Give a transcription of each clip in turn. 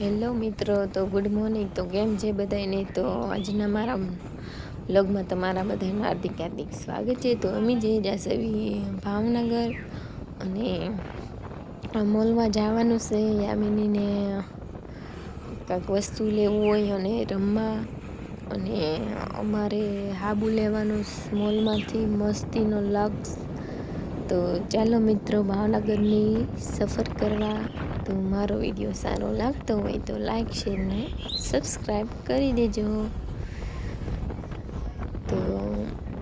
Hello મિત્રો, તો good morning તો કેમ છે બધાને તો આજના મારા વ્લોગમાં તમારા બધાનું હાર્દિક હાર્દિક સ્વાગત છે. તો અમે જઈ જશે ભાવનગર અને મોલમાં જવાનું છે. યામિનીને કાંઈક વસ્તુ લેવું હોય અને રમવા અને અમારે હાબુ લેવાનું મોલમાંથી, મસ્તીનો લક્ષ. તો ચાલો મિત્રો, ભાવનગરની સફર કરવા તો મારો વીડિયો સારો લાગતો હોય તો લાઈક શેર ને સબસ્ક્રાઈબ કરી દેજો. તો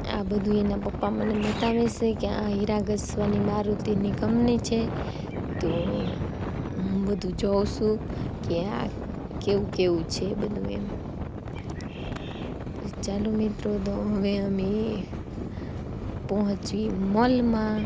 આ બધું એના પપ્પા મને બતાવે છે કે આ હીરા ઘસવાની મારુતિની કંપની છે. તો હું બધું જોઉં છું કે આ કેવું કેવું છે બધું એમ. ચાલો મિત્રો, તો હવે અમે પહોંચી મોલમાં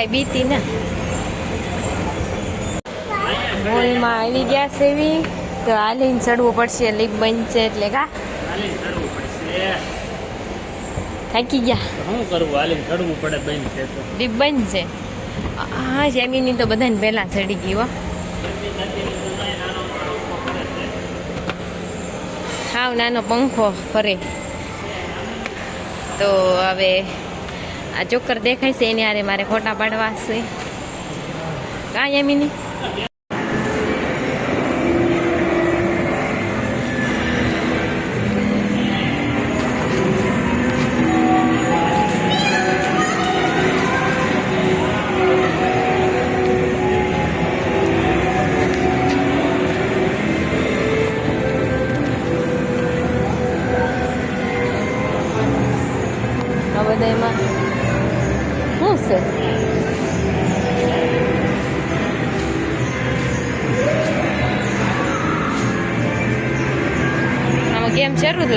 કઈ બીતી ને. મોલમાં આવી ગયા એવી. તો હાલીને ચડવું પડશે લીપ છે એટલે કા. થાકી ગયા. શું કરવું? હાલીને ચડવું પડે બંધ છે લીપ છે હા જેમીની તો બધાને પહેલા ચડી ગયો હો. હાવ નાનો પંખો ફરે. તો હવે આ ચોકર દેખાય છે, એની હારે મારે ફોટા પાડવા છે. કાંઈ યમીની આ બધા એમાં શું છે આમાં ગેમ શરૂ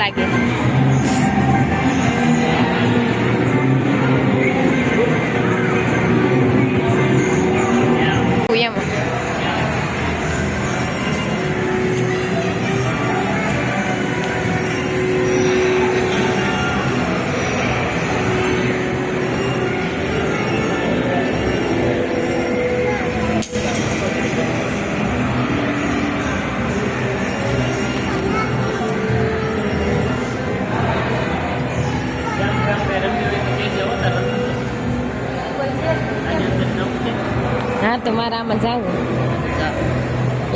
મારે આમાં જાવું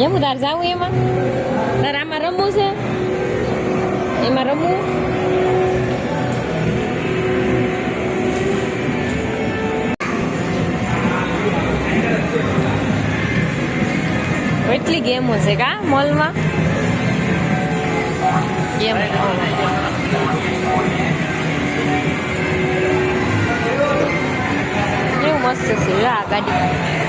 એવું તાર જાવું એમાં? તાર આમાં રમવું છે? એમાં રમવું? કેટલી ગેમો છે કા મોલમાં? ગેમ કેવું મસ્ત છે આ ગાડી.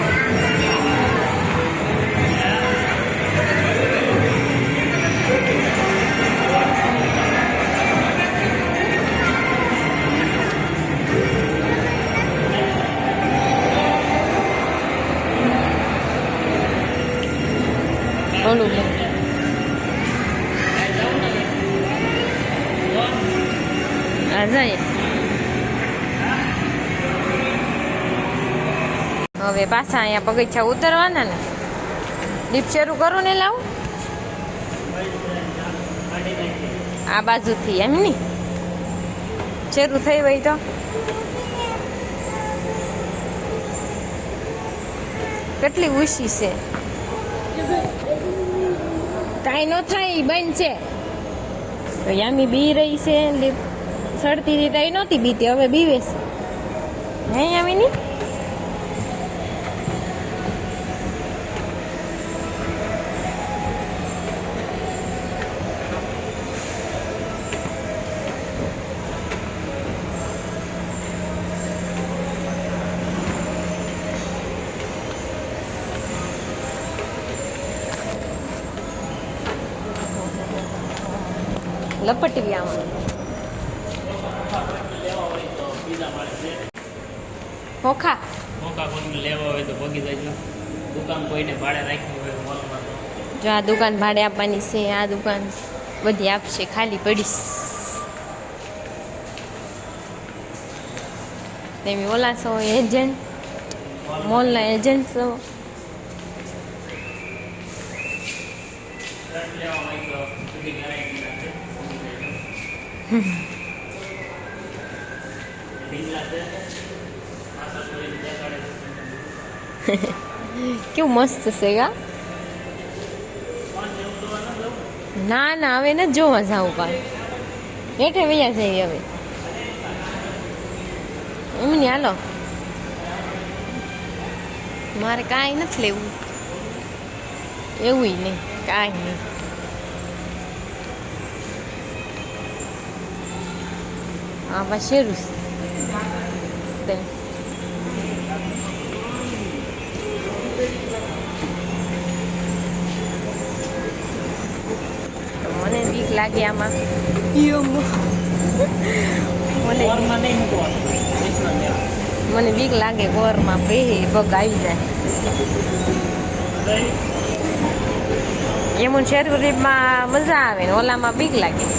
હવે પાછા અહીંયા પગથિયા ઉતરવાના ને. દીપ શરૂ કરું ને લાવું? આ બાજુથી એમ ની? શરૂ થઈ હોય તો? કેટલી ઉશી છે? કાંઈ ન થાય બંધ છે. તો યામી બી રહી છે સડતી રીતે નહોતી બીતી, હવે બીવે છે. હે યામીની? લપટવી આમાં ખોખા મોકા કોઈને લેવા હોય તો ભોગી દેજો દુકાન કોઈને ભાડે રાખી હોય મોલમાં જો આ દુકાન ભાડે આપવાની છે આ દુકાન બધી આપશે ખાલી પડીશ. તમે ઓલા છો એજન્ટ મોલના એજન્ટ છો લેવા હોય તો સુધી ગરાકી નાખે ભોગી દેજો ઢીંગલા છે પાછા જોઈને દેખાડે છે કેવું મસ્ત છે ગા. ન, ના, હવે ને જોવા જાવું પણ હેઠે વૈયા જઈએ હવે. એમ નહીં હાલો. મારે કાંઈ નથી લેવું. એવું નહીં, કાંઈ નહીં. બસ શેરું છે મને બીક લાગે આમાં. મને બીક લાગે ગોરમાં બે પગ આવી જાય. એમ શેરગરીબમાં મજા આવે ને ઓલામાં બીક લાગે આડી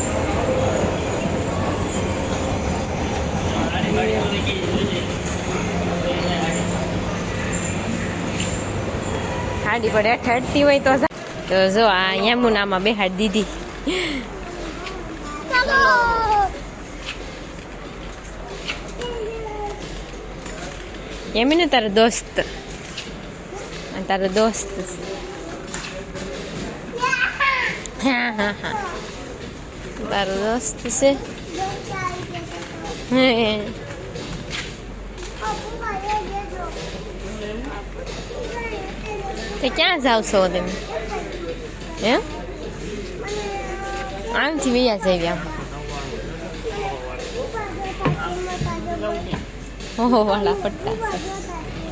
બાડી ઓલી કી જોજે હાડી પડે ઠરતી હોય તો તો જો, આ યમુનામાં બેહાડ દીધી. યમીનું તારો દોસ્ત. તારો દોસ્ત. હા હા હા. તારો દોસ્ત છે. હે. તો ક્યાં જાવ છો તમે? હે? આમથી વૈયા જઈ ઓહો વાળા છે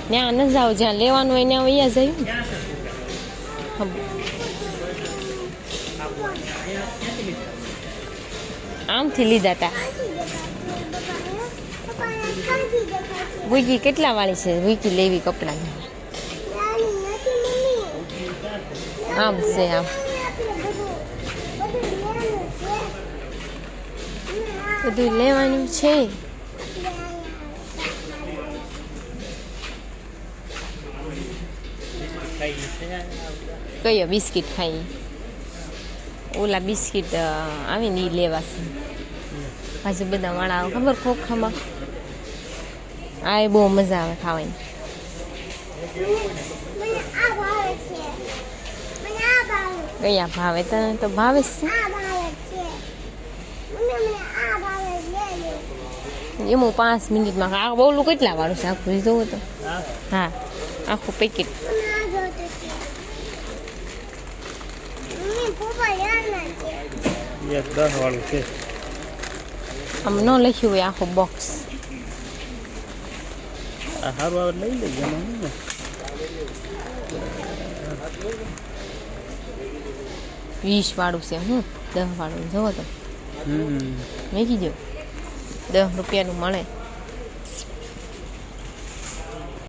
ત્યાં ન જાવ જ્યાં લેવાનું હોય ત્યાં વૈયા જઈ. આમથી લીધા તા. વીકી કેટલા વાળી છે? વીકી લેવી કપડાં. આમ છે, આમ. બધું લેવાનું છે. કયો બિસ્કિટ ખાઈ? ઓલા બિસ્કિટ આવે ને એ લેવાશે. પાછું બધા વાળા ખબર ખોખામાં? આ એ બહુ મજા આવે ખાવાની. કયા ભાવે તને તો ભાવે છે. એમ હું પાંચ મિનિટમાં આ બોલું કેટલા વાળું છે? આખું જોવું તો. હા. આખું પેકેટ આમ ન લખ્યું હોય આખું બોક્સ આ સારું આવે લઈ લઈએ એમાં ને વીસ વાળું છે હું દસ વાળું જવો તો. હમ. મેં કીધું દસ રૂપિયાનું મળે.